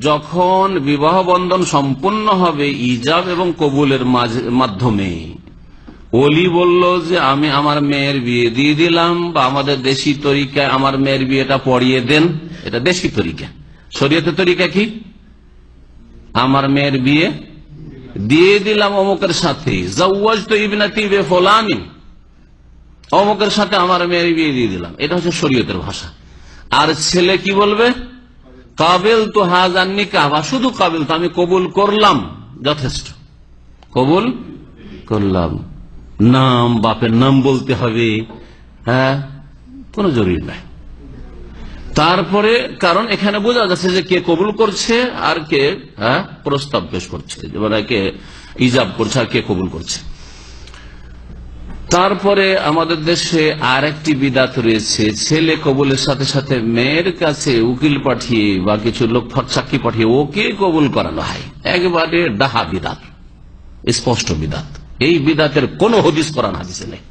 যখন বিবাহ বন্ধন সম্পূর্ণ হবে ইজাব এবং কবুলের মাধ্যমে। অলি বলল যে, আমি আমার মেয়ের বিয়ে দিয়ে দিলাম বা আমাদের দেশি তরিকায় আমার মেয়ের বিয়েটা পড়িয়ে দেন। এটা দেশি তরিকা। শরীয়তের তরিকা কি? আমার মেয়ের বিয়ে দিয়ে দিলাম অমুকের সাথে। অমুকের সাথে আমার মেয়ের বিয়ে দিয়ে দিলাম। এটা হচ্ছে শরীয়তের ভাষা। আর ছেলে কি বলবে? কাবিল তো হাজার নিকাহ, বা শুধু কাবিল তো, আমি কবুল করলাম, যথেষ্ট। কবুল করলাম। নাম, বাপের নাম বলতে হবে হ্যাঁ? কোনো জরুরি নাই। তারপরে, কারণ এখানে বোঝা যাচ্ছে যে কে কবুল করছে আর কে হ্যাঁ? প্রস্তাব পেশ করছে। মানে কে ইজাব করছে আর কে কবুল করছে। তারপরে আমাদের দেশে আর একটি বিদাত রয়েছে। ছেলে কবুলের সাথে সাথে মেয়ের কাছে উকিল পাঠিয়ে বা কিছু লোক সাক্ষী পাঠিয়ে ওকে কবুল করানো হয়। একবারে ডাহা বিদাত, স্পষ্ট বিদাত। এই বিদাতের কোন হদিস করান হাদিসে নেই।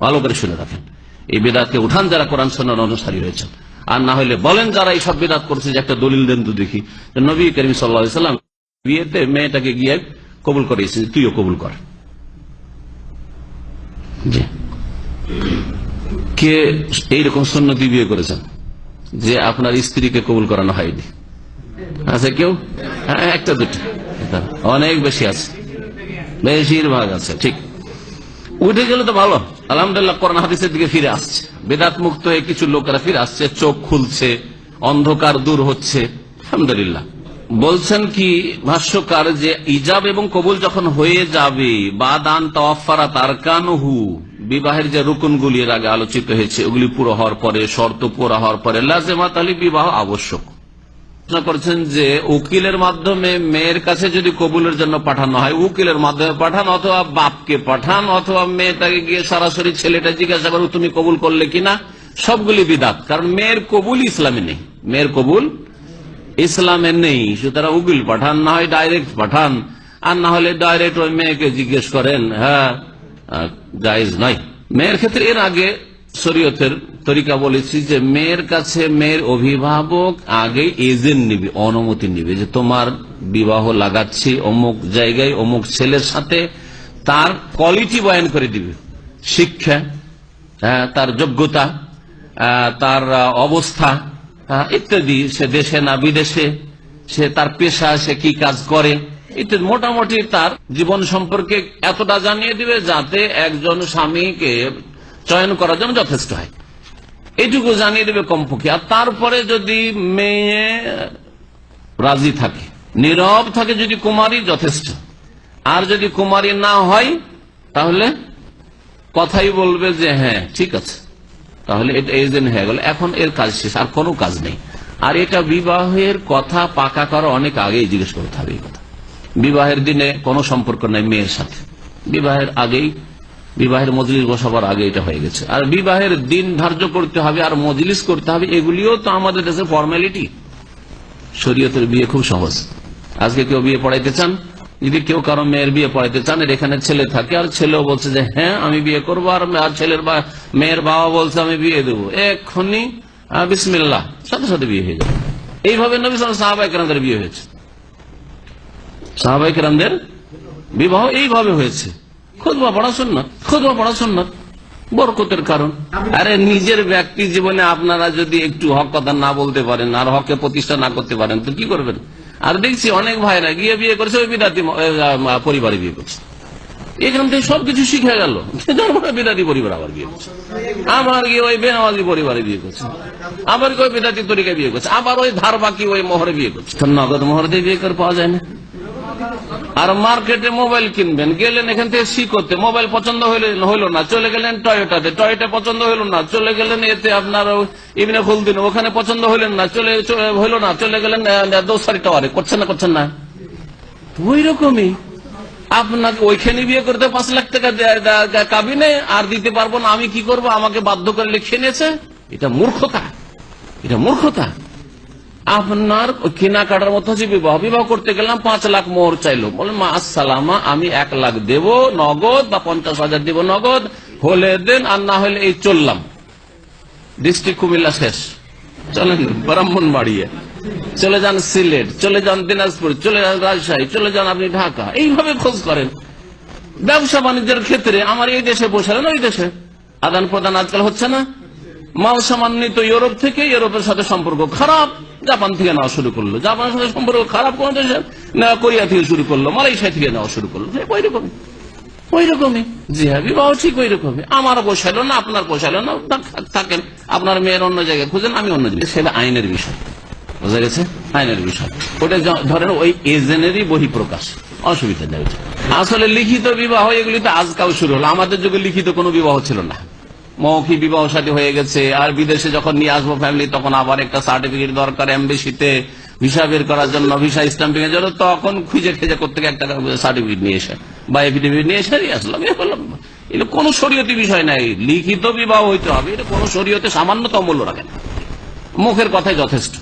ভালো করে শুনে রাখেন। এই বিদাতকে উঠান যারা কোরআন শোনার অনুসারী রয়েছেন। আর না হলে বলেন যারা এই সব বিদাত করছে যে একটা দলিল দেন তো দেখি। নবী করিম সাল্লা সাল্লাম বিয়েতে মেয়েটাকে গিয়ে কবুল করিয়েছে তুইও কবুল কর। কে এইরকম সন্ন্যতি বিয়ে করেছেন যে আপনার স্ত্রীকে কবুল করানো হয়নি? আছে কেউ? হ্যাঁ একটা দুটো। অনেক বেশি আছে। বেশিরভাগ আছে, ঠিক। উঠে গেলে তো ভালো। আলহামদুলিল্লাহ করোনা হাদিসের দিকে ফিরে আসছে। বেদাত মুক্ত হয়ে কিছু লোকেরা ফিরে আসছে, চোখ খুলছে, অন্ধকার দূর হচ্ছে। আলহামদুলিল্লাহ। বলছেন কি, ভাষ্যকার, যে ইজাব এবং কবুল যখন হয়ে যাবে বা দান তওয়াফারা তার কানহু বিবাহের যে রুকুনগুলি এর আগে আলোচিত হয়েছে, ওগুলি পুরো হওয়ার পরে, শর্ত পুরো হওয়ার পরে, লাজেমাত আলী বিবাহ আবশ্যক। করেছেন যে, উকিলের মাধ্যমে মেয়ের কাছে যদি কবুলের জন্য পাঠানো হয়, উকিলের মাধ্যমে পাঠান, অথবা বাপকে পাঠান, অথবা মেয়েটাকে গিয়ে সরাসরি ছেলেটা জিজ্ঞাসা করো, তুমি কবুল করলে কিনা? সবগুলি বিদাত, কারণ মেয়ের কবুল ইসলামে নেই। মেয়ের কবুল ইসলামে নেই সুতরাং উকিল পাঠান না হয় ডাইরেক্ট পাঠান। আর না হলে ডাইরেক্ট ওই মেয়েকে জিজ্ঞেস করেন হ্যাঁ নয়। মেয়ের ক্ষেত্রে এর আগে শরীয়তের তরিকা বলেছি যে মেয়ের কাছে মেয়ের অভিভাবক আগে এজেন্ট নিবে অনুমতি নিবে যে তোমার বিবাহ লাগাচ্ছি অমুক জায়গায় অমুক ছেলের সাথে। তার কোয়ালিটি বয়ান করে দিবে। শিক্ষা হ্যাঁ, তার যোগ্যতা তার অবস্থা ইত্যাদি। সে দেশে না বিদেশে, সে তার পেশা, সে কি কাজ করে, ইত্যাদি। মোটামুটি তার জীবন সম্পর্কে এতটা জানিয়ে দিবে যাতে একজন স্বামীকে চয়ন করার জন্য যথেষ্ট হয়। এইটুকু জানিয়ে দেবে কমপক্ষে। আর তারপরে যদি মেয়ে রাজি থাকে, নীরব থাকে, যদি কুমারী, যথেষ্ট। আর যদি কুমারী না হয়, তাহলে কথাই বলবে যে হ্যাঁ ঠিক আছে। তাহলে এটা এজেন্ট হয়ে গেল। এখন এর কাজ শেষ, আর কোনো কাজ নেই। আর এটা বিবাহের কথা পাকা করা অনেক আগেই জিজ্ঞেস করতে হবে এই বিবাহের দিনে কোনো সম্পর্ক নাই মেয়ের সাথে। বিবাহের আগেই, বিবাহের মজলিস বসাবার আগে এটা হয়ে গেছে। আর বিবাহের দিন ধার্য করতে হবে আর মজলিস করতে হবে, এগুলিও তো আমাদের দেশের ফর্মালিটি শরীয়তের বিয়ে খুব সহজ। আজকে কেউ বিয়ে পড়াইতে চান যদি কেউ কারও মেয়ের বিয়ে পড়াইতে চান এখানে ছেলে থাকে, আর ছেলেও বলছে যে হ্যাঁ আমি বিয়ে করব, আর ছেলের মেয়ের বাবা বলছে, আমি বিয়ে দেবো। এক্ষুনি বিসমিল্লাহ, সাথে সাথে বিয়ে হয়ে যাবে। এইভাবে নবী সাহাবাই কেরামদের বিয়ে হয়েছে। সাহাবাই কেরামদের বিবাহ এইভাবে হয়েছে। খুদবা পড়াশোন না খুদবা পড়াশোন না বরকতের কারণ। আরে, নিজের ব্যক্তি জীবনে আপনারা যদি একটু হক কথা না বলতে পারেন, আর হকে প্রতিষ্ঠা না করতে পারেন, তো কি করবেন? আর দেখছি অনেক ভাইরা গিয়ে বিয়ে করেছে, ওই বিদাতি পরিবারে বিয়ে করছে। এখান থেকে সবকিছু শিখে গেল। বিদাতি পরিবার আবার বিয়ে করছে। আবার গিয়ে ওই বেনামাজি পরিবারে বিয়ে করছে। আবার কি ওই বিদাতি তরিকায় বিয়ে করছে। আবার ওই ধার বাকি ওই মোহরে বিয়ে করছে। নগদ মোহর বিয়ে করে পাওয়া যায় না। আর মার্কেটে মোবাইল কিনবেন। গেলেন এখান থেকে সি করতে। মোবাইল পছন্দ হইলে না। চলে গেলেন টয়োটাতে টয়োটা পছন্দ হইল না। চলে গেলেন এতে আপনার ওই ইবনে খুলদিন। ওখানে পছন্দ হইলেন না। চলে হইল না। চলে গেলেন দোসারি টাওয়ারে। করছেন না করছেন না? ওই রকমই। আপনাকে ওইখানে বিয়ে করতে পাঁচ লাখ টাকা কাবিনে আর দিতে পারব না। আমি কি করব? আমাকে বাধ্য করে লিখে নিয়েছে। এটা মূর্খতা। এটা মূর্খতা। আপনার কেনাকাটার মতো হচ্ছে বিবাহ বিবাহ করতে গেলাম পাঁচ লাখ মোহর চাইলো। বলেন মা, আসসালামা, আমি এক লাখ দেব, নগদ বা পঞ্চাশ হাজার দেব নগদ, হলে দেন আর না হলে এই চললাম। ডিস্ট্রিক্ট কুমিল্লা শেষ। চলেন ব্রাহ্মণ বাড়িয়ে চলে যান সিলেট, চলে যান দিনাজপুর, চলে যান রাজশাহী, চলে যান আপনি ঢাকা। এইভাবে খোঁজ করেন। ব্যবসা বাণিজ্যের ক্ষেত্রে আমার এই দেশে বসালেন ওই দেশে। আদান প্রদান আজকাল হচ্ছে না। মাল সামান্বিত ইউরোপ থেকে, ইউরোপের সাথে সম্পর্ক খারাপ। জাপান থেকে নেওয়া শুরু করল। জাপানের সাথে সম্পর্ক খারাপ কোন দেশে কোরিয়া থেকে শুরু করল, মালয়েশিয়া থেকে নেওয়া শুরু করল। ওই রকমই। ওই রকমই। জি হ্যাঁ বিবাহ ঠিক ওই রকমই। আমার পোষাইলো না, আপনার পোষাইলো না থাকেন। আপনার মেয়ের অন্য জায়গায় খুঁজেন, আমি অন্য জায়গায়। সেটা আইনের বিষয়। বোঝা গেছে? আইনের বিষয়। ওটা ধরেন ওই এজেন্টেরই বহিঃপ্রকাশ। অসুবিধা নেই। আসলে লিখিত বিবাহ, এগুলি তো আজকাল শুরু হলো। আমাদের যুগে লিখিত কোনো বিবাহ ছিল না। মৌখিক বিবাহ সাথী হয়ে গেছে। আর বিদেশে যখন নিয়ে আসব ফ্যামিলি তখন আবার একটা সার্টিফিকেট দরকার এমবেসিতে ভিসা বের করার জন্য ভিসা স্টাম্পিং এর জন্য। তখন খুঁজে খেজে করতে একটা সার্টিফিকেট নিয়ে এসে, বা এফিডেভিট নিয়ে এসে আসলাম এ বললাম এটা কোনো শরীয়তি বিষয় নাই, লিখিত বিবাহ হইতে হবে। এটা কোনো শরীয়তে সামান্যতম মূল্য রাখে না। মুখের কথাই যথেষ্ট।